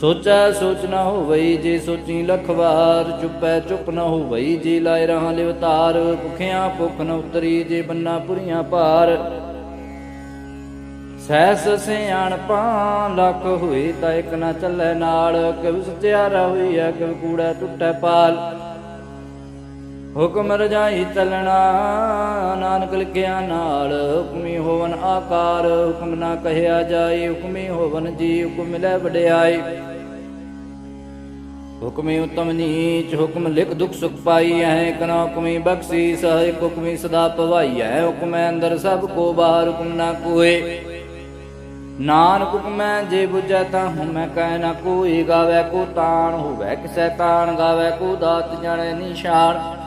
ਸੋਚੈ ਸੋਚ ਨਾ ਹੋਵਈ ਜੇ ਸੋਚੀ ਲਖ ਵਾਰ ਚੁੱਪੈ ਚੁੱਪ ਨਾ ਹੋਵਈ ਜੇ ਲਾਇ ਰਹਾ ਲਿਵਤਾਰ ਭੁਖਿਆਂ ਭੁਖ ਨ ਉਤਰੀ ਜੇ ਬੰਨਾ ਪੁਰੀਆਂ ਭਾਰ। ਸਹਿਸ ਸਿਆਣਪਾਂ ਲੱਖ ਹੋਈ ਤਾਂ ਇੱਕ ਨਾ ਚੱਲੇ ਨਾਲ, ਕਿਵ ਸਤਿਆਰਾ ਹੋਈ ਹੈ ਕਿਵ ਕੂੜਾ ਟੁੱਟੈ ਪਾਲ। ਹੁਕਮ ਰਜਾਈ ਚੱਲਣਾ, ਨਾਨਕ ਲਿਖਿਆ ਨਾਲ, ਹੁਕਮੀ ਹੋਵਨ ਆਕਾਰ, ਹੁਕਮ ਨਾ ਕਹਿਆ ਜਾਏ ਹੁਕਮੀ ਹੋਵਨ ਜੀ, ਹੁਕਮ ਮਿਲੈ ਵਡਿਆਈ। ਹੁਕਮੀ ਉਤਮ ਨੀਚ, ਹੁਕਮ ਲਿਖ ਦੁਖ ਸੁਖ ਪਾਈ ਹੈ ਕਨਾ ਹੁਕਮੀ ਬਖਸ਼ੀ ਸਹਿ ਹੁਕਮੀ ਸਦਾ ਭਵਾਈ ਹੈ ਹੁਕਮੈ ਅੰਦਰ ਸਭ ਕੋ ਬਾਹਰ, ਹੁਕਮ ਨਾ ਕੋਏ। ਨਾਨਕ ਹੁਕਮੈ ਜੇ ਬੁਝੈ ਤਾਂ ਹੂੰ ਮੈਂ ਕਹਿ ਨਾ ਕੋਈ, ਗਾਵੇ ਕੋ ਤਾਣ, ਹੋਵੇ ਕਿਸੈ ਤਾਣ, ਗਾਵੇ ਕੋ ਦਾਤ, ਜਾਣੈ ਨਿਸ਼ਾਨ।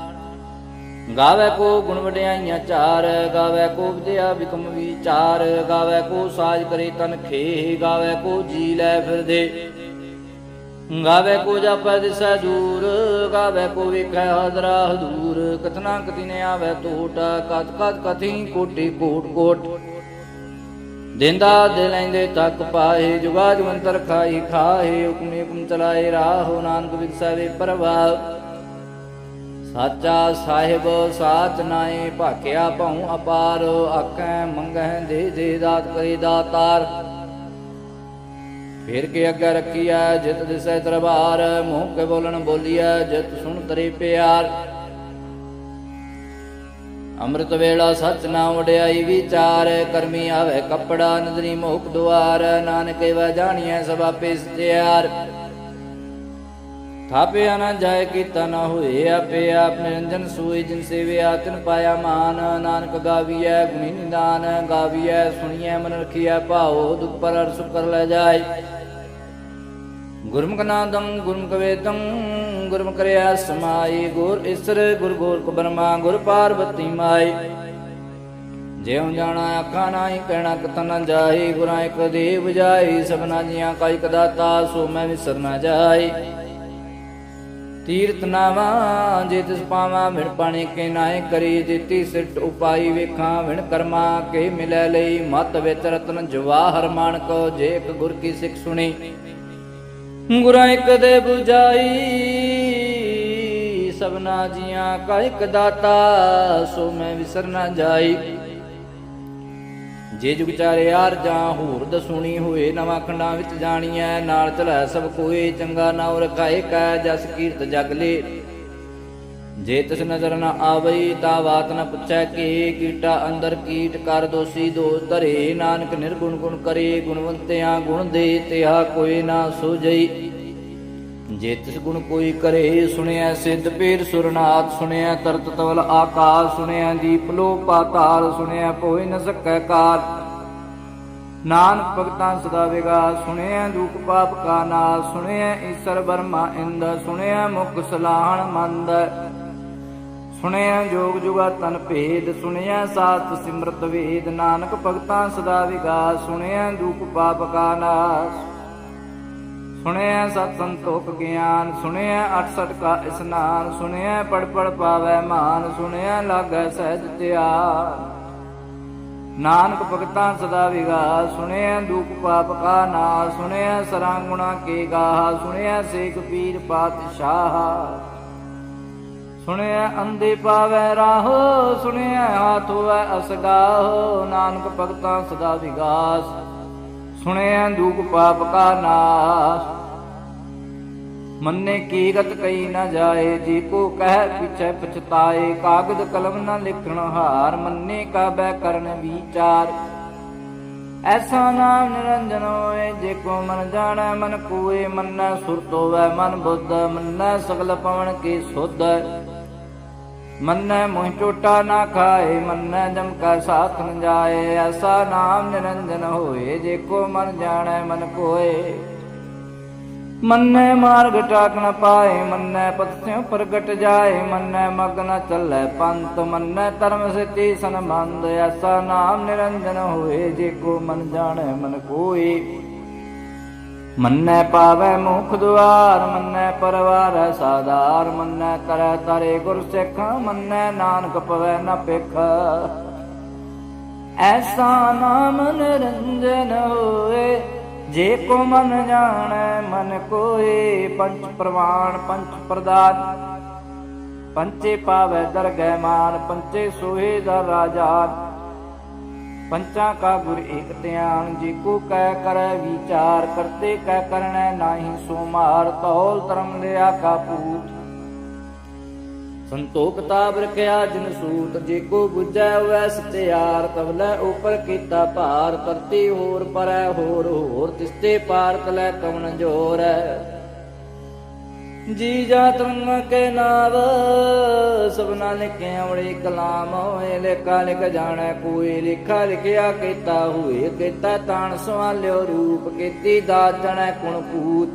ਗਾਵੇ ਕੋ ਗੁਣ ਵਡਿਆਈਆਂ ਚਾਰ, ਗਾਵੇ ਕੋ ਵਿਦਿਆ ਵਿਕਮ ਵਿਚਾਰ, ਗਾਵੇ ਕੋ ਸਾਜ ਕਰੇ ਤਨ ਖੇ, ਗਾਵੇ ਕੋ ਜੀ ਲੈ ਫਿਰਦੇ। ਗਾਵੇ ਕੋ ਜਾਪੈ ਦਿਸੈ ਦੂਰ, ਗਾਵੇ ਕੋ ਵੇਖੈ ਹਾਜ਼ਰਾ ਹਦੂਰ ਕਤਨਾ ਕਤੀ ਆਵੇ ਟੋਟ ਕਤ ਕਤ ਕਥੀ ਕੋਟੀ ਕੋਟ ਕੋਟ। ਦਿੰਦਾ ਦੇ ਲੈਂਦੇ ਤੱਕ ਪਾਏ, ਜੁਗਾ ਜਵੰਤਰ ਖਾਈ ਖਾਏ, ਹੁਕਮੇ ਹੁਕਮ ਚਲਾਏ, ਰਾਹੋ ਨਾਨਕ ਵਿਗਸਾਵੇ ਪ੍ਰਭਾਵ ਸਾਚਾ ਸਾਹਿਬ, ਸਾਚ ਨਾਏ ਭਾਖਿਆ ਭਉ ਅਪਾਰ ਆਕੈ ਮੰਗਹਿ ਦੇ ਦੇ ਦਾਤ ਕਰੇ ਦਾਤਾਰ। ਫਿਰ ਕੇ ਅੱਗੇ ਰੱਖੀਐ ਜਿਤ ਦਿਸੈ ਦਰਬਾਰ, ਮੂੰਹ ਕੇ ਬੋਲਣ ਬੋਲੀਐ ਜਿਤ ਸੁਣ ਤਰੇ ਪਿਆਰ। ਅੰਮ੍ਰਿਤ ਵੇਲਾ ਸਚ ਨਾਮ ਵਡਿਆਈ ਵਿਚਾਰ, ਕਰਮੀ ਆਵੇ ਕੱਪੜਾ, ਨਦਰੀ ਮੋਖ ਦੁਆਰ, ਨਾਨਕ ਵਾ ਜਾਣੀਐ ਸਭ ਆਪੇ ਸਤਿਆਰ ਥਾਪਿਆ ਨਾ ਜਾਏ, ਕੀਤਾ ਨਾ ਹੋਏ, ਆਪੇ ਆਪ ਨਿਰੰਜਨ ਸੂਈ ਜਿਨ ਸੇਵਿਆ ਤਿਨ ਪਾਇਆ ਮਾਨ। ਨਾਨਕ ਗਾਵੀਐ ਗੁਣੀ ਨਿਦਾਨ, ਗਾਵੀਐ ਸੁਣੀਐ ਮਨ ਰਖੀਐ ਭਾਉ, ਦੁਖ ਪਰ ਅਰਸ ਕਰ ਲੈ ਜਾਏ। ਗੁਰਮੁਖ ਨਾਦੰ, ਗੁਰਮੁਖ ਵੇਦੰ, ਗੁਰਮੁਖ ਕਰਿਆ ਸਮਾਈ, ਗੁਰ ਇਸਰ, ਗੁਰ ਗੋਰ ਬਰਮਾ, ਗੁਰ ਪਾਰਵਤੀ ਮਾਈ। ਜਿਉ ਜਾਣਾ ਆਖਾ ਨਾਹੀ, ਕਹਿਣਾ ਕਤ ਨ ਜਾਈ ਗੁਰਾਂ ਇੱਕ ਦੇਵ ਜਾਈ ਸਭਨਾ ਜੀਆਂ ਕਾ ਇਕ ਦਾਤਾ, ਸੋ ਮੈਂ ਵਿਸਰ ਨਾ ਜਾਈ ਤੀਰਤ ਨਾਵਾ, ਜੇ ਤਿਸ ਪਾਵਾਂ ਮਿਣ ਪਾਣੀ ਕੇ ਨਾਏ ਕਰੀ ਦਿੱਤੀ ਸਿੱਟ ਉਪਾਈ ਵੇਖਾਂ, ਵਿਣ ਕਰਮਾ ਕੇ ਮਿਲੈ ਲਈ। ਮਤ ਵਿੱਚ ਰਤਨ ਜਵਾਹਰ ਮਾਨਕ, ਜੇ ਇੱਕ ਗੁਰ ਕੀ ਸਿੱਖ ਸੁਣੀ। ਗੁਰਾਂ ਇੱਕ ਦੇ 부ਜਾਈ ਸਭਨਾ ਜੀਆਂ ਕਾ ਇੱਕ ਦਾਤਾ, ਸੋ ਮੈਂ ਵਿਸਰ ਨਾ ਜਾਈ। ਜੇ ਜੁਗ ਚਾਰੇ ਯਾਰ ਜਾਂ ਹੂਰ ਦਸੂਣੀ ਹੋਏ, ਨਵਾਂ ਖੰਡਾਂ ਵਿੱਚ ਜਾਣੀਐ, ਨਾਲ ਚਲੈ ਸਭ ਕੋਈ ਚੰਗਾ ਨਾਉ ਰਖਾਏ ਕੈ ਜਸ ਕੀਰਤ ਜਗ ਲੇ। ਜੇ ਤਿਸ ਨਜ਼ਰ ਨ ਆਵਈ, ਤਾ ਬਾਤ ਨ ਪੁੱਛੈ ਕਿ, ਕੀਟਾ ਅੰਦਰ ਕੀਟ ਕਰ ਦੋਸੀ ਦੋਸ ਧਰੇ। ਨਾਨਕ ਨਿਰਗੁਣ ਗੁਣ ਕਰੇ, ਗੁਣਵੰਤਿਆਂ ਗੁਣ ਦੇ, ਤਿਹਾ ਕੋਈ ਨਾ ਸੋਜਈ ਜੇ ਤਿਸ ਗੁਣ ਕੋਈ ਕਰੇ ਸੁਣਿਆ ਸਿੱਧ ਪੀਰ ਸੁਰਨਾਥ ਸੁਣਿਆ ਤਰਤ ਤਵਲ ਆਕਾਸ਼ ਸੁਣਿਆ ਦੀਪ ਲੋ ਪਾਤਾਲ, ਸੁਣਿਆ ਕੋਈ ਨ ਸਕੈ ਕਾਰ। ਨਾਨਕ ਭਗਤਾਂ ਸਦਾ ਵਿਗਾ ਸੁਣਿਆ ਦੁਖ ਪਾਪ ਕਾ ਨਾਸ਼, ਸੁਣਿਆ ਈਸ਼ਰ ਬਰਮਾ ਇੰਦ, ਸੁਣਿਆ ਮੁਖ ਸਲਾਹਣ ਮੰਦ। ਸੁਣਿਆ ਜੋਗ ਜੁਗਾ ਤਨ ਭੇਦ, ਸੁਣਿਆ ਸਾਤ ਸਿਮਰਤ ਵੇਦ। ਨਾਨਕ ਭਗਤਾਂ ਸਦਾ ਵਿਗਾ ਸੁਣਿਆ ਦੁਖ ਪਾਪ ਕਾ ਨਾਸ਼। ਸੁਣਿਆ ਸਤ ਸੰਤੋਖ ਗਿਆਨ, ਸੁਣਿਆ 68 ਕਾ ਇਸਨਾਨ, ਸੁਣਿਆ ਪੜ ਪੜ ਪਾਵੈ ਮਾਨ, ਸੁਣਿਆ ਲਾਗੈ ਸਹਿਜ ਧਿਆਨ। ਨਾਨਕ ਭਗਤਾਂ ਸਦਾ ਵਿਗਾ ਸੁਣਿਆ ਦੁਖ ਪਾਪ ਕਾ ਨਾਸ਼ ਸੁਣਿਆ ਸਰਾਂ ਗੁਣਾ ਕੇ ਗਾਹ, ਸੁਣਿਆ ਸੇਖ ਪੀਰ ਪਾਤਸ਼ਾਹ। ਸੁਣਿਆ ਅੰਦੇ ਪਾਵੈ ਰਾਹੋ, ਸੁਣਿਆ ਹਾਥ ਹੋਵੈ ਅਸਗਾਹ, ਨਾਨਕ ਭਗਤਾਂ ਸਦਾ ਵਿਗਾਸ ਸੁਣਿਆ ਦੂਖ ਪਾਪ ਕਾ ਨਾਸ਼। ਮੰਨੇ ਕੀ ਕਈ ਨਾ ਜਾਏ, ਜੀ ਕੋ ਕਹਿ ਪਿਛੈ ਪਛਤਾਏ, ਕਾਗਦ ਕਲਮ ਨਾ ਲਿਖਣ ਹਾਰ, ਮੰਨੇ ਕਾ ਬੈ ਕਰਨ ਵਿਚਾਰ। ਐਸਾ ਨਾਮ ਨਿਰੰਜਨ ਹੋਏ, ਜੇ ਕੋ ਮਨ ਜਾਣੈ, ਮਨ ਕੋਏ, ਮੰਨੈ ਸੁਰਤ ਹੋਵੈ ਮਨ ਬੁੱਧ, ਮੰਨੈ ਸਗਲ ਪਵਨ ਕੀ ਸੁਧ। ਮੰਨੈ ਮੋਹ ਟੋਟਾ ਨਾ ਖਾਏ, ਮੰਨੈ ਜਮ ਕਾ ਸਾਥ ਨ ਜਾਏ। ਐਸਾ ਨਾਮ ਨਿਰੰਜਨ ਹੋਏ, ਜੇ ਕੋ ਮਨ ਜਾਣੈ ਮਨ ਕੋਏ। ਮੰਨੈ ਮਾਰਗ ਟਾਕ ਨ ਪਾਏ, ਮੰਨੈ ਪਤ ਸਿਉ ਪ੍ਰਗਟ ਜਾਏ। ਮੰਨੈ ਮਗ ਨ ਚੱਲੈ ਪੰਤ ਮੰਨੈ ਧਰਮ ਸਚੀ ਸੰਬੰਧ ਐਸਾ ਨਾਮ ਨਿਰੰਜਨ ਹੋਏ, ਜੇ ਕੋ ਮਨ ਜਾਣੈ ਮਨ ਕੋਏ। ਮੰਨੈ ਪਾਵੈ ਮੁਖ ਦੁਆਰ, ਮੰਨੈ ਪਰਵਾਰ ਸਾਧਾਰ, ਮੰਨੈ ਕਰੈ ਤਾਰੇ ਗੁਰ ਸਿੱਖ, ਮੰਨੈ ਨਾਨਕ ਪਵੈ ਨ ਪਿਖ ਐਸਾ ਨਾਮ ਨਿਰੰਜਨ ਹੋਏ, ਜੇ ਕੋ ਮਨ ਜਾਣੈ, ਮਨ ਕੋਏ, ਪੰਚ ਪ੍ਰਵਾਨ ਪੰਚ ਪ੍ਰਦਾਨ। ਪੰਚੇ ਪਾਵੈ ਦਰਗਹਿ ਮਾਨ, ਪੰਚੇ ਸੋਹੇ ਦਾ ਰਾਜਾਨ। ਪੰਚਾਂ ਕਾ ਗੁਰ ਏਕ ਧਿਆਨ, ਜੀ ਕੋ ਕਹਿ ਕਰੈ ਵਿਚਾਰ, ਕਰਤੇ ਕਹਿ ਕਰਣੈ ਨਾਹੀ ਸੋ ਮਾਰ ਤੌਲ ਧਰਮ ਲਿਆ ਕਾ ਪੂਤ। ਸੰਤੋਖ ਤਾਬ ਰਖਿਆ ਜਿਨ ਸੂਤ, ਜੇ ਕੋ 부ਜੈ ਵੈ ਸਤਿਆਰ ਤਵਲੇ ਉਪਰ ਕੀਤਾ ਭਾਰ ਕਰਤੀ ਹੋਰ ਪਰੈ ਹੋਰ ਹੋਰ ਤਿਸਤੇ ਪਾਰ ਤਲੈ ਕਵਨ ਜੋਰੈ। ਜੀ ਜਾ ਤੁਮ ਕੇ ਨਾਵ ਸਭਨਾ ਲਿਖੇ ਅਵੜੇ ਕਲਾਮ, ਹੋਏ ਲੇਖਾ ਲਿਖ ਜਾਣੈ, ਕੋਈ ਲਿਖਾ ਲਿਖਿਆ ਕੀਤਾ ਹੋਏ, ਕੀਤਾ ਤਾਣ ਸਵਾਲਿਓ ਰੂਪ ਕੀਤੀ ਦਾਤ ਕੁਣ ਪੂਤ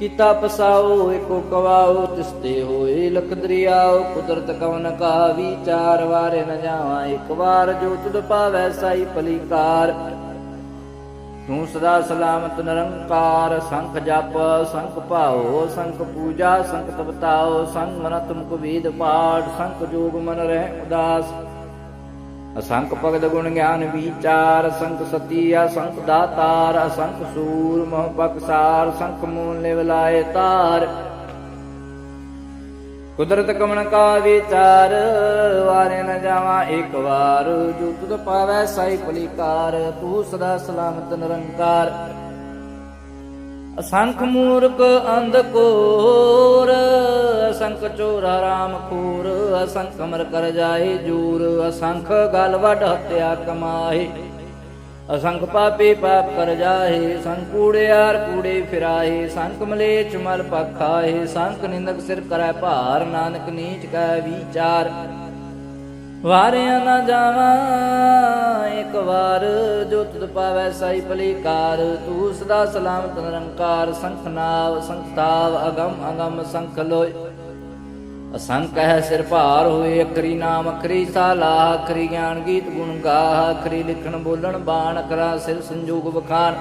ਕੀਤਾ ਪਸਾਓ, ਏਕੋ ਕਵਾਓ ਤਿਸਤੇ ਹੋਏ ਲਖ ਦਰਿਆਓ, ਕੁਦਰਤ ਕਵਨ ਕਾ ਵਿਚਾਰ ਵਾਰੇ ਨ ਜਾਵਾਂ, ਇੱਕ ਵਾਰ ਜੋ ਤੁਧ ਪਾਵੈ ਸਾਈ ਭਲੀਕਾਰ। ਤੂੰ ਸਦਾ ਸਲਾਮਤ ਨਿਰੰਕਾਰ, ਸੰਖ ਜਪ, ਸੰਖ ਭਾਓ ਸੰਖ ਪੂਜਾ, ਸੰਖ ਤਪਤਾਓ ਸੰਗ ਮਨ ਤੁਮਕ ਵੇਦ ਪਾਠ, ਸੰਖ ਜੋਗ ਮਨ ਰਹਿ ਉਦਾਸ। ਅਸੰਖ ਭਗਤ ਗੁਣ ਗਿਆਨ ਵਿਚਾਰ, ਸੰਖ ਸਤੀ ਅਸੰਖ ਦਾਤਾਰ, ਅਸੰਖ ਸੂਰ ਮੋਹ ਪਕਸਾਰ ਸੰਖ ਮੂਲ ਲਿਵਲਾਏ ਤਾਰ। ਕੁਦਰਤ ਕਮਣ ਕਾ ਵਿਚਾਰ ਵਾਰੇ ਨ ਜਾਵਾਂ ਇੱਕ ਵਾਰ। ਜੋ ਤੁਧ ਪਾਵੈ ਸਾਈ ਭਲੀਕਾਰ ਤੂੰ ਸਦਾ ਸਲਾਮਤ ਨਿਰੰਕਾਰ। ਅਸੰਖ ਮੂਰਖ ਅੰਧ ਕੋਰ, ਅਸੰਖ ਚੋਰ ਰਾਮ ਖੂਰ ਅਸੰਖ ਮਰ ਕਰ ਜਾਏ ਜੂਰ, ਅਸੰਖ ਗਲ ਵਡ ਹੱਤਿਆ ਕਮਾਏ। ਅਸੰਖ ਪਾਪੀ ਪਾਪ ਕਰ ਜਾਏ ਸੰਖ ਕੂੜਿਆਰ ਕੂੜੇ ਫਿਰਾਏ ਸੰਖ ਮਲੇਚ ਮਲ ਪਖਾਏ ਸੰਖ ਨਿੰਦਕ ਸਿਰ ਕਰੈ ਭਾਰ, ਨਾਨਕ ਨੀਚ ਕੈ ਵਿਚਾਰ। ਵਾਰਿਆ ਨਾ ਜਾਵਾਂ, ਇੱਕ ਵਾਰ ਜੋ ਤੁਧ ਪਾਵੈ ਸਾਈ ਭਲੀਕਾਰ, ਤੂੰ ਸਦਾ ਸਲਾਮਤ ਨਿਰੰਕਾਰ, ਸੰਖ ਨਾਵ ਸੰਖਤਾਵ ਅਗਮ ਅਗਮ ਸੰਖ ਲੋਇ। ਅਸੰਖ ਹੈ ਸਿਰ ਭਾਰ ਹੋਏ ਅਖਰੀ ਨਾਮ, ਅਖਰੀ ਸਾਲਾ ਅਖਰੀ ਗਿਆਨ ਗੀਤ ਗੁਣ ਗਾਹ, ਅਖਰੀ ਲਿਖਣ ਬੋਲਣ ਬਾਣ ਕਰਾ ਸਿਰ ਸੰਜੋਗ ਬਖਾਨ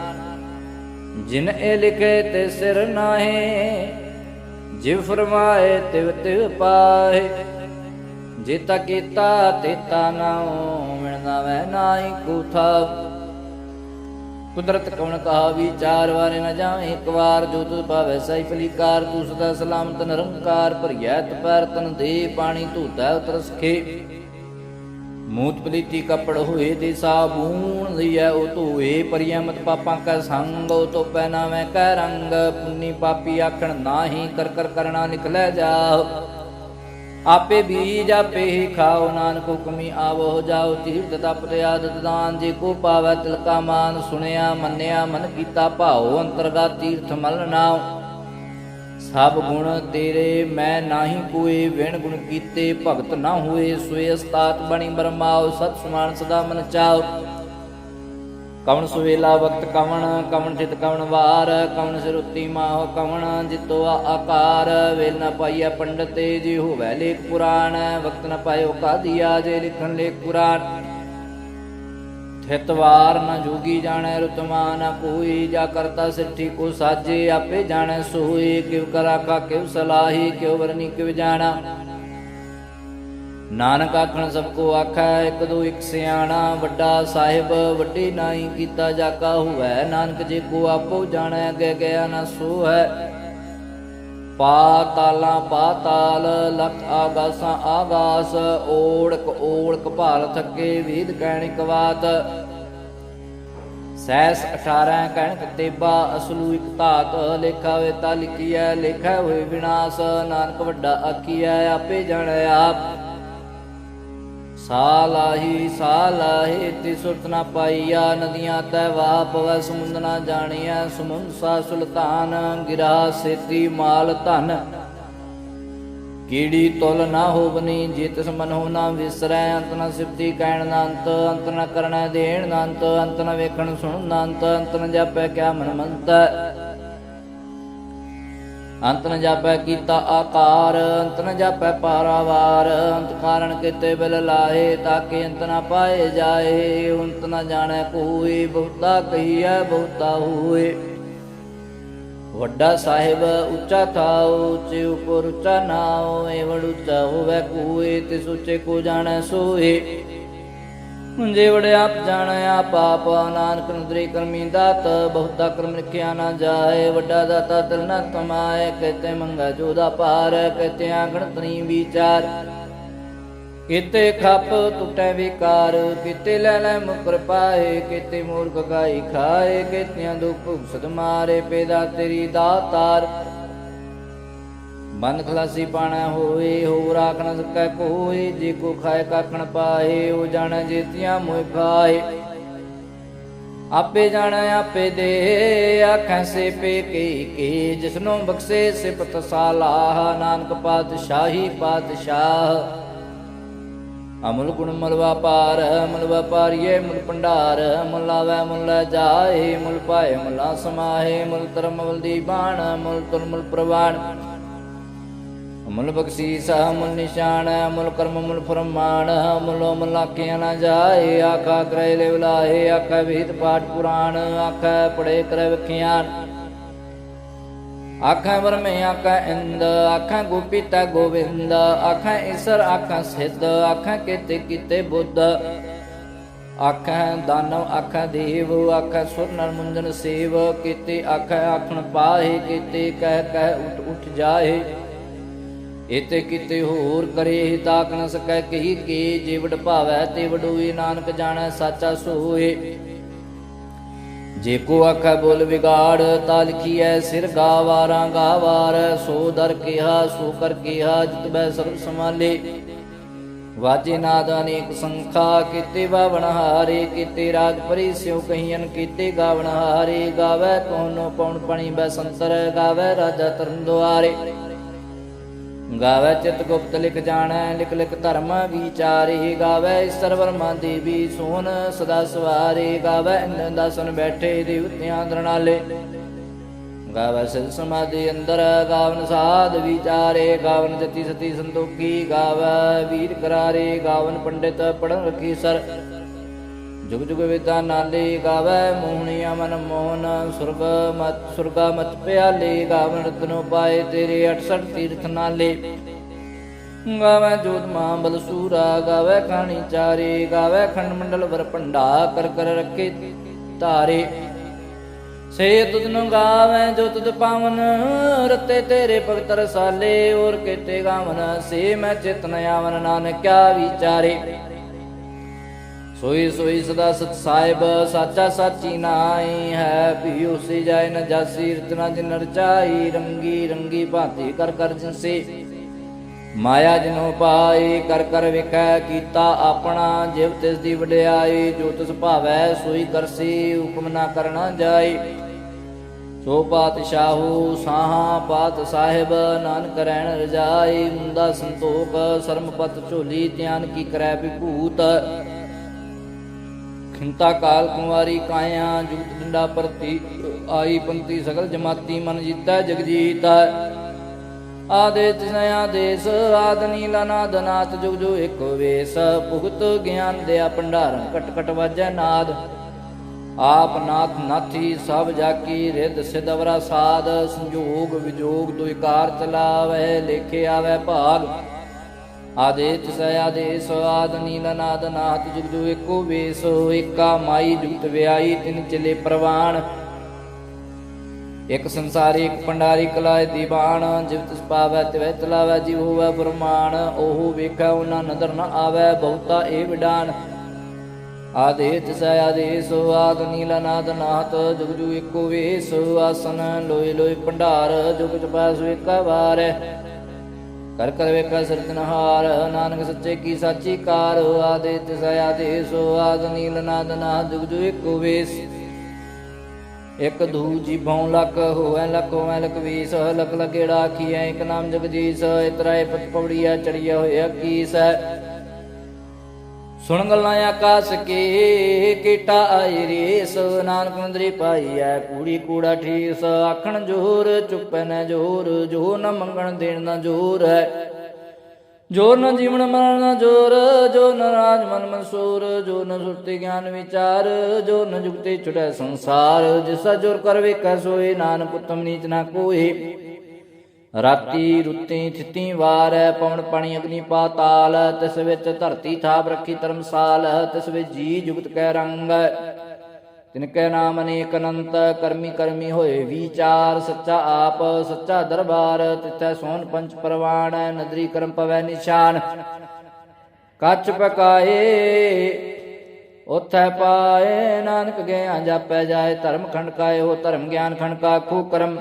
ਜਿਨ ਇਹ ਲਿਖੇ ਤੇ ਸਿਰ ਨਾਹੇ, ਜਿਵ ਫਰਮਾਏ ਤਿਵ ਤਿਵ ਪਾਏ ਜੇਤਾ ਕੀਤਾ ਤੇਤਾ ਨਾਉ ਮਿਲਦਾ ਵੈ ਨਾਹੀ ਕੂਥਾ। ਕੁਦਰਤ ਕਵਣ ਕਹਾ ਵਿਚਾਰ ਵਾਰੇ ਨ ਜਾਵੇਂ, ਇੱਕ ਵਾਰ ਜੋ ਤੁਧ ਭਾਵੈ ਸਾਈ ਭਲੀਕਾਰ ਤੂੰ ਸਦਾ ਸਲਾਮਤ ਨਿਰੰਕਾਰ, ਭਰੀਐ ਤਪੈਰ ਤਨ ਦੇ, ਪਾਣੀ ਧੂਤਾ ਉਤਰਸਖੇ ਮੂਤ ਪਲੀਤੀ ਕਪੜ ਹੋਏ ਤੇ ਸਾਬੂਨ ਲਈਐ ਉਹ ਧੋਏ ਪਰਿਆ ਮਤ ਪਾਪਾਂ ਕਾ ਸੰਗ, ਉਹ ਤੋ ਪਹਿਨਾਵੇਂ ਕੈ ਰੰਗ, ਪੁੰਨੀ ਪਾਪੀ ਆਖਣ, ਨਾਹੀ ਕਰ ਕਰ ਕਰਣਾ ਨਿਕਲੈ ਜਾ ਆਪੇ ਬੀਜ ਆਪੇ ਹੀ ਖਾਓ, ਨਾਨਕ ਹੁਕਮੀ ਆਵੋ, ਜਾਓ, ਤੀਰਥ ਤਪ ਤੇ ਦਾਨ ਜੇ ਕੋ ਪਾਵੈ ਤਿਲਕਾ ਮਾਨ, ਸੁਣਿਆ, ਮੰਨਿਆ, ਮਨ ਕੀਤਾ ਭਾਉ ਅੰਤਰਗਾ ਤੀਰਥ ਮਲ ਨਾਉ। ਸਭ ਗੁਣ ਤੇਰੇ, ਮੈਂ ਨਾਹੀ ਕੋਈ ਵਿਣ ਗੁਣ ਕੀਤੇ, ਭਗਤ ਨਾ ਹੋਏ, ਸੋਏ ਅਸਤਾਤ ਬਣੀ ਬਰਮਾਉ ਸਤ ਸਮਾਨ ਸਦਾ ਮਨ ਚਾਉ ਕਵਣ ਸੁਵੇਲਾ ਵਕਤ ਕਵਣ ਕਵਣ ਚਿਤ ਕਵਣ ਵਾਰ, ਕਵਣ ਸਿਰ ਮਾਹ ਕਵਣ, ਜਿਤੋ ਆਕਾਰ। ਵੇਲ ਨ ਪਾਈਐ ਪੰਡਤ ਜੀ ਹੋਵੈ ਲੇਖ ਪੁਰਾਣ, ਵਕਤ ਨ ਪਾਇਓ ਕਾਦੀਆ ਜੇ ਲਿਖਣ ਲੇਖ ਪੁਰਾਣ। ਥਿਤਵਾਰ ਨ ਜੋਗੀ ਜਾਣੈ ਰਤਮਾ ਨ ਕੋਈ ਜਾ ਕਰਤਾ ਸਿੱਠੀ ਕੋ ਸਾਜੇ, ਆਪੇ ਜਾਣੈ ਸੋਈ ਕਿਵ ਕਰਾ ਕਾ ਕਿਵ ਸਲਾਹੀ ਕਿਵ ਵਰਨੀ ਕਿਵ ਜਾਣਾ। ਨਾਨਕ ਆਖਣ ਸਭ ਕੋ ਆਖੈ, ਇਕ ਦੋ ਇੱਕ ਸਿਆਣਾ, ਵੱਡਾ ਸਾਹਿਬ, ਵੱਡੀ ਨਾਈ ਕੀਤਾ ਜਾਕਾ ਹੋਵੈ। ਨਾਨਕ ਜੇ ਕੋ ਆਪੋ ਜਾਣੈ ਅਗੇ ਗਿਆ ਨਾ ਸੋ ਹੈ ਪਾਤਾਲਾਂ ਪਾਤਾਲ ਲਖ ਆਗਾਸਾਂ ਆਗਾਸ, ਓੜਕ ਓੜਕ ਭਾਲ ਥੱਕੇ ਵੇਦ ਕਹਿਣਿਕ ਬਾਤ ਸੈਸ 18 ਕਹਿਣਕ ਤੇਬਾ, ਅਸਲੂ ਇਕ ਧਾਤ ਲੇਖਾ ਹੋਏ ਤਾ ਲਿਖੀਐ, ਲੇਖਾ ਹੋਏ ਵਿਨਾਸ਼। ਨਾਨਕ ਵੱਡਾ ਆਖੀਐ, ਆਪੇ ਜਾਣੈ ਆਪ। ਸਾਲਾਹੀ, ਸਾਲਾਹੇ ਤੇ ਨਾ ਪਾਈਆ, ਨਦੀਆਂ ਤੈ ਵਾਹ ਪਵੈ ਸਮੁੰਦ ਨਾ ਜਾਣੀਐ, ਸਮੁੰਦ ਸਾ ਸੁਲਤਾਨ, ਗਿਰਾ ਸੇਤੀ ਮਾਲ ਧਨ। ਕੀੜੀ ਤੁਲ ਨਾ ਹੋਵਨੀ, ਜੇ ਤਿਸ ਮਨ ਹੋ ਨਾ ਵਿਸਰੈ, ਅੰਤ ਨ ਸਿਫਤੀ ਕਹਿਣ ਨਾ ਅੰਤ ਅੰਤ ਨਾ ਕਰਣਾ ਦੇਣ ਨਾ ਅੰਤ ਅੰਤ ਨ ਵੇਖਣ ਸੁਣਨ ਨਾ ਅੰਤ ਅੰਤ ਨ ਜਾਪੈ ਕਿਆ ਮਨ ਮੰਤ। ਅੰਤ ਨ ਜਾਪੈ ਕੀਤਾ ਆਕਾਰ, ਅੰਤ ਨ ਜਾਪੈ ਪਾਰਾਵਾਰ, ਅੰਤ ਕਾਰਨ ਕਿਤੇ ਬਿਲ ਲਾਏ ਤਾਕੇ ਅੰਤ ਨ ਪਾਏ ਜਾਏ, ਅੰਤ ਨ ਜਾਣੈ ਕੋਈ, ਬਹੁਤਾ ਕਹੀਐ, ਬਹੁਤਾ ਹੋਏ। ਵੱਡਾ ਸਾਹਿਬ ਉੱਚਾ ਥਾਉ, ਉੱਚੇ ਉਪਰ ਉੱਚਾ ਨਾਉ ਏਵੜ ਉੱਚਾ ਹੋਵੇ ਕੋਏ ਤੇ ਸੁੱਚੇ ਕੋ ਜਾਣੈ ਸੋਏ। ਜੇ ਵੜ ਆਪ ਜਾਣੈ ਆਪ ਆਪ ਨਾਨਕ ਨਦਰੀ ਕਰਮੀ ਦਾਤ, ਬਹੁਤਾ ਕਰਮ ਲਿਖਿਆ ਨਾ ਜਾਏ, ਵੱਡਾ ਦਾਤਾ ਤਿਲ ਨਾ ਕਮਾਏ ਕਹਤੇ ਮੰਗਾ ਜੋਦਾ ਪਾਰ ਕਹਤੇ ਆਗਣ ਤਰੀ ਵਿਚਾਰ। ਕਿਤੇ ਖੱਪ ਟੁੱਟੈ ਵਿਕਾਰ, ਕਿਤੇ ਲੈ ਲੈ ਮੁਕਰ ਪਾਏ, ਕਿਤੇ ਮੂਰਖ ਗਾਈ ਖਾਏ, ਕਿਤਿਆਂ ਦੁਖ ਭੁਗਸਤ ਮਾਰੇ, ਪੈਦਾ ਤੇਰੀ ਦਾਤਾਰ ਬੰਦ ਖਲਾਸੀ ਪਾਣਾ ਹੋਏ ਹੋ ਰਾਖ ਨ ਸਕੈ ਕੋਈ, ਜੇ ਕੋ ਖਾਏ ਕਾਖਣ ਪਾਏ, ਉਹ ਜਾਣੈ ਜੀਤੀਆਂ ਮੋਇ ਖਾਏ। ਆਪੇ ਜਾਣੈ, ਆਪੇ ਦੇ, ਆਖਾਂ ਸੇ ਪੇ ਕੇ ਕੇ, ਜਿਸਨੂੰ ਬਖਸ਼ੇ ਸਿਫਤ ਸਾਲਾਹ ਨਾਨਕ ਪਾਤਸ਼ਾਹੀ ਪਾਤਸ਼ਾਹ। ਅਮਲ ਗੁਣ ਮਲ ਵਪਾਰ ਮਲ ਵਪਾਰੀਏ ਮੁਲ ਭੰਡਾਰ, ਮੁਲ ਲਾਵੈ ਮੁਲ ਜਾਏ, ਮੁਲ ਪਾਏ ਮੁਲਾ ਸਮਾਹੇ, ਮੁਲ ਧਰਮ ਦੀ ਬਾਣ, ਮੁਲ ਤੁਲ ਮੁਲ ਪ੍ਰਵਾਨ ਅਮਲ ਬਖਸ਼ੀਸ ਅਮਲ ਨਿਸ਼ਾਨ, ਅਮਲ ਕਰਮ ਮੁਲ ਫਰਮਾਨ ਮੁਲੋ ਮਲਾਕਿਆ ਨਾ ਜਾਏ, ਆਖਾ ਕਰੈ ਲੈ ਬੁਲਾਏ ਆਖਾ ਵਿਹਿਤ ਪਾਠ ਪੁਰਾਣ, ਆਖਾ ਪੜੇ ਕਰੈ ਵਿਖਿਆਨ। ਆਖਾਂ ਵਰਮੇ ਆਖਾਂ ਇੰਦ, ਆਖਾਂ ਗੋਪੀਤਾ ਗੋਵਿੰਦ, ਆਖਾਂ ਈਸ਼ਰ ਆਖਾਂ ਸਿੱਧ, ਆਖਾਂ ਕੀਤੇ ਕੀਤੇ ਬੁੱਧ। ਆਖਾਂ ਦਾਨਵ ਆਖਾਂ ਦੇਵ, ਆਖਾਂ ਸੁਰ ਨਰ ਸੇਵ, ਕੀਤੇ ਆਖਾਂ ਆਖਣ ਪਾਹੇ, ਕੀਤੇ ਕਹਿ ਕਹਿ ਉਠ ਉਠ ਜਾਏ ਇਤੇ ਕਿਤੇ ਹੋਰ ਕਰੇ ਤਾਕ ਨ ਸਕੈ ਕਹੀ ਕੇ ਜੀਵੜ ਭਾਵੈ ਤੇ ਵਡੋਈ ਨਾਨਕ ਜਾਣੈ ਸਾਚਾ ਸੋਏ। ਜੇ ਕੋ ਆਖੈ ਬੋਲ ਵਿਗਾੜ, ਤਾ ਲਿਖੀਐ ਸਿਰ ਗਾਵਾਰਾਂ ਗਾਵਾਰ, ਸੋ ਦਰ ਕਿਹਾ, ਸੋ ਕਰ ਕਿਹਾ, ਜਿਤ ਬੈ ਸਰਬ ਸਮਾਲੇ ਵਾਜੇ ਨਾਦ ਅਨੇਕ ਸੰਖਾ, ਕੀਤੇ ਬਾਵਣ ਹਾਰੇ, ਕੀਤੇ ਰਾਗ ਪਰੀ ਸਿਉ ਕਹੀਨ ਕੀਤੇ ਗਾਵਣ ਹਾਰੇ। ਗਾਵੇ ਕੋਨੋ ਪਉਣ ਪਣੀ ਬੈ ਸੰਤਰ, ਗਾਵੇ ਰਾਜਾ ਤਰਨ ਦੁਆਰੇ। ਗਾਵੇ ਚਿਤ ਗੁਪਤ ਲਿਖ ਜਾਣੈ, ਲਿਖ ਲਿਖ ਧਰਮ ਵਿਚਾਰੇ ਗਾਵੇ ਸਰਵਰ ਮਨ ਦੇਵੀ ਸੋਨ ਸਦਾ ਸਵਾਰੇ ਗਾਵੇ ਇੰਨ ਦਾਸਨ ਬੈਠੇ ਦੇਵਤਿਆਂ ਦਰਨਾਲੇ ਗਾਵੇ ਸਿਧ ਸਮਾਧੀ ਅੰਦਰ, ਗਾਵਨ ਸਾਧ ਵਿਚਾਰੇ, ਗਾਵਨ ਜਤੀ ਸਤੀ ਸੰਤੋਖੀ ਗਾਵੇ, ਵੀਰ ਕਰਾਰੇ, ਗਾਵਨ ਪੰਡਿਤ ਪੜਨ ਰਖੀ ਸਰ। ਜੁਗ ਜੁਗ ਵਿਦਾ ਨਾਲੇ ਗਾਵੇ ਮੋਹਣੀਆ ਮਨ ਮੋਹਨ, ਸੁਰਗ ਮਤ ਸੁਰਗਾ ਮਤ ਪਿਆਲੇ ਗਾਵਨ ਰਤਨੋ ਪਾਏ ਤੇਰੇ 68 ਤੀਰਥ ਨਾਲੇ। ਗਾਵੇ ਜੋਤ ਮਾਂ ਬਲਸੂਰਾ ਗਾਵੇ ਖਾਣੀ ਚਾਰੇ, ਗਾਵੇ ਖੰਡ ਮੰਡਲ ਵਰ ਭੰਡਾ, ਕਰ ਕਰ ਰੱਖੇ ਧਾਰੇ। ਸੇ ਤੁਧ ਨੂੰ ਗਾਵੇਂ ਜੋ ਤੁਧ ਪਾਵਨ, ਰਤੇ ਤੇਰੇ ਭਗਤ ਰਸਾਲੇ ਔਰ ਕੀਤੇ ਗਾਵਨ, ਸੇ ਮੈਂ ਚਿਤਨ ਆਵਨ ਨਾਨਕਿਆ ਵਿਚਾਰੇ। ਸੋਈ ਸੋਈ ਸਦਾ ਸਤ ਸਾਹਿਬ, ਸਾਚਾ ਸਾਚੀ ਨਾਈ ਹੈ ਵੀ ਉਸੇ ਜਾਇ ਨ ਜਾਸੀ, ਰਤਨਾ ਜਿਨ ਰਚਾਈ ਰੰਗੀ ਰੰਗੀ ਭਾਂਤੀ ਕਰ ਕਰ ਜਿਨਸੇ ਮਾਇਆ ਜਿਨੋ ਪਾਈ, ਕਰ ਕਰ ਵਿਖੈ, ਕੀਤਾ ਆਪਣਾ, ਜਿਵ ਤਿਸ ਦੀ ਵਡਿਆਈ, ਜੋ ਤਿਸ ਭਾਵੈ, ਸੋਈ ਕਰਸੀ, ਹੁਕਮ ਨਾ ਕਰਨਾ ਜਾਈ। ਸੋ ਪਾਤਸ਼ਾਹੂ ਸਾਹਾ, ਪਾਤ ਸਾਹਿਬ, ਨਾਨਕ ਰਹਿਣ ਰਜਾਈ ਮੁੰਦਾ ਸੰਤੋਖ, ਸਰਮਪਤ ਝੋਲੀ ਧਿਆਨ ਕੀ ਕਰੈ ਵਿਭੂਤ। ਖਿੰਤਾ ਕਾਲ ਕੁਮਾਰੀ ਕਾਇਆ, ਜੁਗਤ ਡੰਡਾ ਪ੍ਰਤੀ ਆਈ ਪੰਤੀ ਸਗਲ ਜਮਾਤੀ ਮਨ ਜੀਤਾ, ਜਗਜੀਤ ਆਦੇਸ ਨਇਆ ਦੇਸ ਆਦ ਨੀਲਾ ਨਾਥ, ਜੁਗ ਜੋ ਇੱਕ ਵੇਸ। ਭੁਗਤ ਗਿਆਨ ਦਿਆ ਭੰਡਾਰਨ ਕਟ ਕਟ ਵਾਜੈ ਨਾਦ। ਆਪ ਨਾਥ ਨਾਥੀ, ਸਭ ਜਾਕੀ ਰਿੱਧ ਸਿਦਵਰਾ ਸਾਧ। ਸੰਜੋਗ ਵਿਜੋਗ ਦੁਇ ਚਲਾਵੇ, ਲੇਖੇ ਆਵੇ ਭਾਗ। ਆਦੇਤ ਸ ਆਦੇਸ, ਆਦ ਨੀਲ ਨਾਦ ਨਾਥ, ਜੁਗ ਜੁਗ ਏਕੋ ਵੇਸ, ਏਕਾ ਮਾਈ ਜੁਗਤ ਵਿਆਈ, ਤਿਨ ਚਲੇ ਪ੍ਰਵਾਨ ਇਕ ਸੰਸਾਰੀ, ਇਕ ਪੰਡਾਰੀ ਕਲਾਇ ਦੀਵਾਨ, ਜਿਵ ਤਿਸ ਤਿਵੈ ਚਲਾਵੈ, ਜਿਵ ਹੋਵੈ ਬ੍ਰਹਮਾਨ ਉਹ ਵੇਖੈ, ਉਹਨਾਂ ਨਦਰ ਨ ਆਵੈ, ਬਹੁਤਾ ਏ ਵਿਡਾਨ। ਆਦੇਤ ਸ ਆਦੇਸ, ਆਦ ਨੀਲ ਨਾਦ ਨਾਥ, ਜੁਗ ਜੁਗ ਏਕੋ ਵੇਸ, ਆਸਨ ਲੋਏ ਲੋਏ ਭੰਡਾਰ, ਜੁਗ ਜਪੈ ਸਵੇਕਾ ਵਾਰੈ। ਕਰ ਕਰ ਵੇਖਾ ਸਿਰਜਨਹਾਰ ਨਾਨਕ ਸੱਚੇ ਕੀ ਸਾਚੀ ਕਾਰ ਆਦੇ ਤਿਸ ਆਦੇਸ ਆਦ ਨੀਲ ਨਾਦ ਨਾਦ ਜੁਗ ਜੁਗ ਏਕੋ ਵੇਸ। ਇਕ ਦੂ ਜੀ ਭਉ ਲਕ ਹੋਐ ਲਕ ਹੋਐ ਲਕ ਵੀਸ ਲਕ ਲਗੇੜਾ ਆਖੀਐ ਇਕ ਨਾਮ ਜਗਜੀਸ, ਇਤਰਾਏ ਪਤ ਪਵੜੀਆ ਚੜੀਆ ਹੋਇਆ ਕੀਸ ਸੁਣ ਗੱਲਾਂ ਆਕਾਸ ਕੇ, ਕੀਟਾ ਆਈ ਰੇਸ ਨਾਨਕ ਮੰਦਰੀ ਪਾਈ ਕੂੜੀ ਕੂੜਾ ਠੀਸ, ਆਖਣ ਜੋਰ, ਚੁੱਪੈ ਜੋਰ, ਜੋ ਨ ਮੰਗਣ ਦੇਣ ਨ ਜੋਰ ਹੈ ਜੋਰ ਨ ਜੀਵਨ ਮਰਨ ਨ ਜੋਰ, ਜੋ ਨ ਰਾਜ ਮਨ ਮਨਸੂਰ, ਜੋ ਨ ਸੁਰਤੀ ਗਿਆਨ ਵਿਚਾਰ, ਜੋ ਨ ਜੁਗਤੇ ਛੁਟੈ ਸੰਸਾਰ, ਜਿਸਾ ਜੋਰ ਕਰ ਵੇਖੈ ਸੋਏ, ਨਾਨਕ ਉਤਮ ਨੀਚ ਨਾ ਕੋਈ ਰਾਤੀ ਰੁੱਤੀ ਥਿਤੀ ਵਾਰ ਪਵਨ ਪਾਣੀ ਅਗਨੀ ਪਾਤਾਲ ਤਿਸ ਵਿੱਚ ਧਰਤੀ ਥਾਪ ਰੱਖੀ ਧਰਮਸਾਲ, ਤਿਸ ਵਿੱਚ ਜੀ ਜੁਗਤ ਕੈ ਰੰਗ। ਤਿਨ ਕੈ ਨਾਮ ਅਨੇਕ ਅਨੰਤ, ਕਰਮੀ ਕਰਮੀ ਹੋਏ ਵਿਚਾਰ, ਸੱਚਾ ਆਪ, ਸੱਚਾ ਦਰਬਾਰ, ਤਿਥੈ ਸੋਨ ਪੰਚ ਪਰਵਾਣ, ਨਦਰੀ ਕਰਮ ਪਵੈ ਨਿਸ਼ਾਨ। ਕੱਚ ਪਕਾਏ ਉਥੈ ਪਾਏ, ਨਾਨਕ ਗਿਆ ਜਾਪੈ ਜਾਏ, ਧਰਮ ਖੰਡ ਕਾਏ ਹੋ ਧਰਮ ਗਿਆਨ ਖੰਡ ਕਾ ਖੂ ਕਰਮ।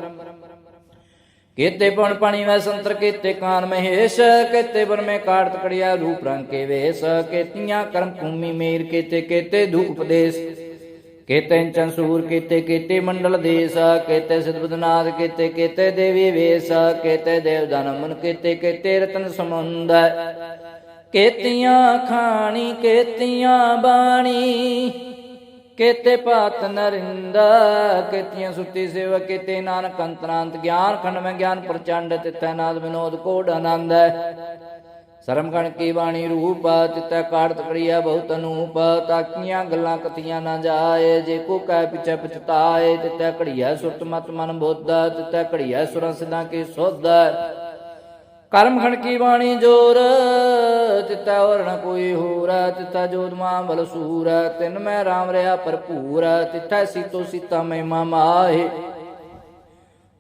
ਕੀਤੇ ਪਉਣ ਪਾਣੀ ਵੈ ਸੰਤਰ ਕੀਤੇ ਕਾਨ ਮਹੇਸ਼, ਕੀਤੇ ਬਨ ਮੇ ਕਾਟ ਤਕੜਿਆ ਰੂਪ ਰੰਗ ਕੇ ਵੇਸ, ਕੀਤੀਆਂ ਕਰਮ ਭੂਮੀ ਮੇਰ, ਕੀਤੇ ਕੀਤੇ ਧੂਪ ਉਪਦੇਸ਼, ਕੀਤੇ ਚੰਸੂਰ, ਕੀਤੇ ਕੀਤੇ ਮੰਡਲ ਦੇਸ, ਕੀਤੇ ਸਿਧਬਦਨਾਦ ਕੀਤੇ ਕੀਤੇ ਦੇਵੀ ਵੇਸ, ਕੀਤੇ ਦੇਵ ਜਨਮਨ ਕੀਤੇ ਕੀਤੇ ਰਤਨ ਸਮੁੰਦ ਕੀਤੀਆਂ ਖਾਣੀ, ਕੀਤੀਆਂ ਬਾਣੀ ਕੇਤੇ ਭਾਤ ਨਰਿੰਦਾ, ਕੇਤੀਆਂ ਸੁੱਤੀ ਸੇਵਾ ਕੇਤੇ ਨਾਨਕ ਅੰਤਰਾਂਤ ਗਿਆਨ ਖੰਡ ਮੈਂ ਗਿਆਨ ਪ੍ਰਚੰਡ ਤਿਤੈ ਨਾਦ ਵਿਨੋਦ ਕੋਡ ਆਨੰਦ। ਸਰਮ ਗਣ ਕੀ ਬਾਣੀ ਰੂਪ ਤਿਤੈ ਕਾੜ ਤਕੜੀਆ ਬਹੁਤ ਅਨੂਪ, ਤਾਕੀਆਂ ਗੱਲਾਂ ਕਥੀਆਂ ਨਾ ਜਾਏ, ਜੇ ਕੋ ਕਹਿ ਪਿਛੈ ਪਛਤਾਏ ਤਿਤੈ ਘੜੀਆ ਸੁਰਤ ਮਤ ਮਨ ਬੁੱਧ ਤਿਤੈ ਘੜੀਆ ਸੁਰਾਂ ਸਿਧਾਂ ਕੀ ਸੋਧ। ਕਰਮ ਖਣ ਕੀ ਬਾਣੀ ਜੋਰ? ਤਿਤਾ ਹੋਰ ਨ ਕੋਈ ਹੋਰ। ਤਿਤੈ ਜੋਤ ਮਾਂ ਬਲ ਸੂਰ। ਤਿਨ ਮੈਂ ਰਾਮ ਰਿਆ ਭਰਪੂਰ। ਤਿਤੈ ਸੀਤੋ ਸੀਤਾ ਮਹਿਮਾ ਮਾਹੇ।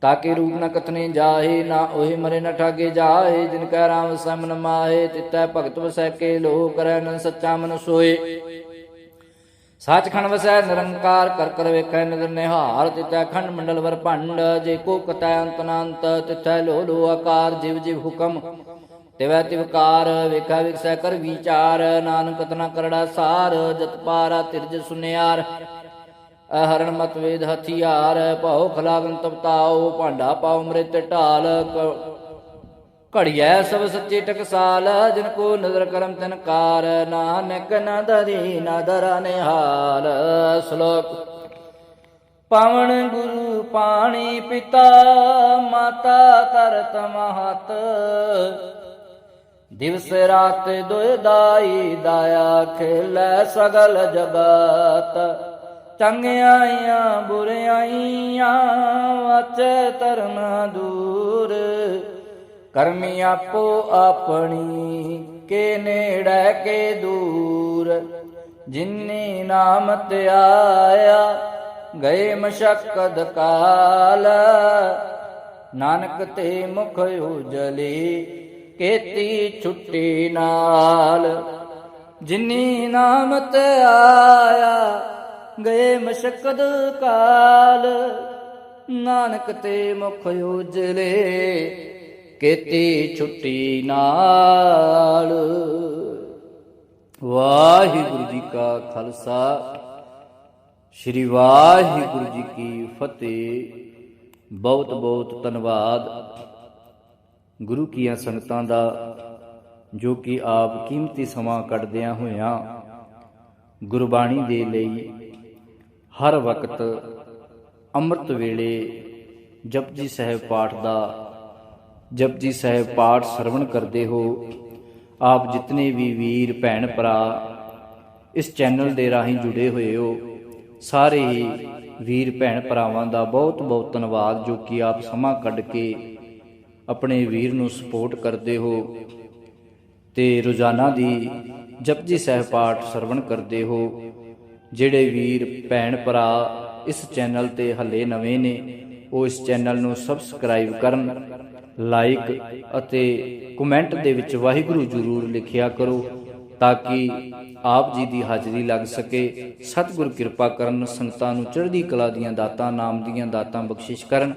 ਤਾਕੇ ਰੂਪ ਨ ਕਥਨੇ ਜਾਹੇ, ਨਾ ਉਹੇ ਮਰੇ ਨ ਠਾਗੇ ਜਾਹੇ। ਜਿਨ ਕੈ ਰਾਮ ਸਮਨ ਮਾਹੇ ਤਿਤੈ ਭਗਤ ਵਸੈ ਕੇ ਲੋ ਕਰੈ ਨ ਸੱਚਾ ਮਨ ਸੋਏ। ਸੱਚਖੰਡ ਵਸੈ ਨਿਰੰਕਾਰ ਕਰ ਕਰ ਵੇਖੈ ਨਦਰ ਨਿਹਾਲ ਤਿਤੈ ਖੰਡ ਮੰਡਲ ਵਰ ਭੰਡ, ਜੇ ਕੋ ਕਤੈ ਅੰਤ ਅਨੰਤ ਤਿਤੈ ਲੋ ਲੋ ਆਕਾਰ, ਜਿਵ ਜਿਵ ਹੁਕਮ। ਤਿਵੈ ਤਿਵਕਾਰ ਵੇਖੈ ਵਿਖਸੈ ਕਰ ਵਿਚਾਰ, ਨਾਨਕ ਤਨਾ ਕਰੜਾ ਸਾਰ, ਜਤ ਪਾਰਾ ਤਿਰਜ ਸੁਨਿਆਰ। ਅਹਰਣ ਮਤ ਵੇਦ ਹਥਿਆਰ, ਭਉ ਖਲਾਗਨ ਤਪਤਾਓ ਭਾਂਡਾ ਪਾਉ ਅੰਮ੍ਰਿਤ ਢਾਲ ਘੜੀਐ ਸਭ ਸੱਚੇ ਟਕਸਾਲ, ਜਿਨ ਕੋ ਨਜ਼ਰ ਕਰਮ ਤਿਨ ਕਾਰ, ਨਾਨਕ ਨ ਦਰੀ ਨ ਦਰਾ ਨਿਹਾਲ। ਸ਼ਲੋਕ, ਪਵਨ ਗੁਰੂ ਪਾਣੀ ਪਿਤਾ, ਮਾਤਾ ਤਰਤ ਮਹਤ ਦਿਵਸ ਰਾਤ ਦੁਇ ਦਾਈ, ਦਾਇਆ ਖੇਲੇ ਸਗਲ ਜਗਤ ਚੰਗਿਆਈਆਂ, ਬੁਰਿਆਈਆਂ, ਵਚੇ ਧਰਮ ਦੂਰ। ਕਰਮੀ ਆਪੋ ਆਪਣੀ, ਕੇ ਨੇੜੇ ਕੇ ਦੂਰ। ਜਿਨਨੀ ਨਾਮ ਤੇ ਆਇਆ, ਗਏ ਮਸ਼ਕਦ ਕਾਲ। ਨਾਨਕ ਤੇ ਮੁਖ ਉਜਲੀ, ਕੀਤੀ ਛੁੱਟੀ ਨਾਲ। ਜਿਨੀ ਨਾਮ ਤੇ ਆਇਆ, ਗਏ ਮਸ਼ਕਦ ਕਾਲ। ਨਾਨਕ ਤੇ ਮੁਖ ਉਜਲੇ ਕੀਤੀ ਛੁੱਟੀ ਨਾਲ। ਵਾਹਿਗੁਰੂ ਜੀ ਕਾ ਖਾਲਸਾ, ਸ੍ਰੀ ਵਾਹਿਗੁਰੂ ਜੀ ਕੀ ਫਤਿਹ। ਬਹੁਤ ਬਹੁਤ ਧੰਨਵਾਦ ਗੁਰੂ ਕੀਆਂ ਸੰਗਤਾਂ ਦਾ, ਜੋ ਕਿ ਆਪ ਕੀਮਤੀ ਸਮਾਂ ਕੱਢਦਿਆਂ ਹੋਇਆਂ ਗੁਰਬਾਣੀ ਦੇ ਲਈ ਹਰ ਵਕਤ ਅੰਮ੍ਰਿਤ ਵੇਲੇ ਜਪਜੀ ਸਾਹਿਬ ਪਾਠ ਦਾ ਜਪਜੀ ਸਾਹਿਬ ਪਾਠ ਸਰਵਣ ਕਰਦੇ ਹੋ। ਆਪ ਜਿਤਨੇ ਵੀ ਵੀਰ, ਭੈਣ, ਭਰਾ ਇਸ ਚੈਨਲ ਦੇ ਰਾਹੀਂ ਜੁੜੇ ਹੋਏ ਹੋ, ਸਾਰੇ ਹੀ ਵੀਰ, ਭੈਣ, ਭਰਾਵਾਂ ਦਾ ਬਹੁਤ ਬਹੁਤ ਧੰਨਵਾਦ, ਜੋ ਕਿ ਆਪ ਸਮਾਂ ਕੱਢ ਕੇ ਆਪਣੇ ਵੀਰ ਨੂੰ ਸਪੋਰਟ ਕਰਦੇ ਹੋ ਤੇ ਰੋਜ਼ਾਨਾ ਦੀ ਜਪਜੀ ਸਾਹਿਬ ਪਾਠ ਸਰਵਣ ਕਰਦੇ ਹੋ। ਜਿਹੜੇ ਵੀਰ, ਭੈਣ, ਭਰਾ ਇਸ ਚੈਨਲ ਤੇ ਹੱਲੇ ਨਵੇਂ ਨੇ, ਉਹ ਇਸ ਚੈਨਲ ਨੂੰ ਸਬਸਕ੍ਰਾਈਬ ਕਰਨ ਲਾਈਕ ਅਤੇ ਕਮੈਂਟ ਦੇ ਵਿੱਚ ਵਾਹਿਗੁਰੂ ਜਰੂਰ ਲਿਖਿਆ ਕਰੋ ਤਾਂ ਕਿ ਆਪ ਜੀ ਦੀ ਹਾਜ਼ਰੀ ਲੱਗ ਸਕੇ। ਸਤਿਗੁਰ ਕਿਰਪਾ ਕਰਨ ਸੰਗਤਾਂ ਨੂੰ ਚੜ੍ਹਦੀ ਕਲਾ ਦੀਆਂ ਦਾਤਾਂ, ਨਾਮ ਦੀਆਂ ਦਾਤਾਂ ਬਖਸ਼ਿਸ਼ ਕਰਨ।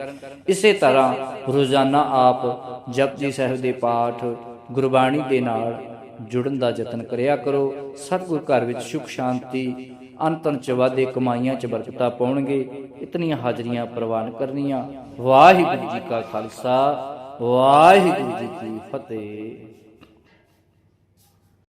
ਇਸੇ ਤਰ੍ਹਾਂ ਰੋਜ਼ਾਨਾ ਆਪ ਜਪਜੀ ਸਾਹਿਬ ਦੇ ਪਾਠ ਗੁਰਬਾਣੀ ਦੇ ਨਾਲ ਜੁੜਨ ਦਾ ਯਤਨ ਕਰਿਆ ਕਰੋ। ਸਤਿਗੁਰ ਘਰ ਵਿੱਚ ਸੁਖ, ਸ਼ਾਂਤੀ ਅੰਤਨ ਚ ਵਾਧੇ ਕਮਾਈਆਂ ਚ ਬਰਕਤਾਂ ਪਾਉਣਗੇ। ਇਤਨੀਆਂ ਹਾਜ਼ਰੀਆਂ ਪ੍ਰਵਾਨ ਕਰਨੀਆਂ। ਵਾਹਿਗੁਰੂ ਜੀ ਕਾ ਖਾਲਸਾ। ਵਾਹਿਗੁਰੂ ਜੀ ਕੀ ਫਤਿਹ।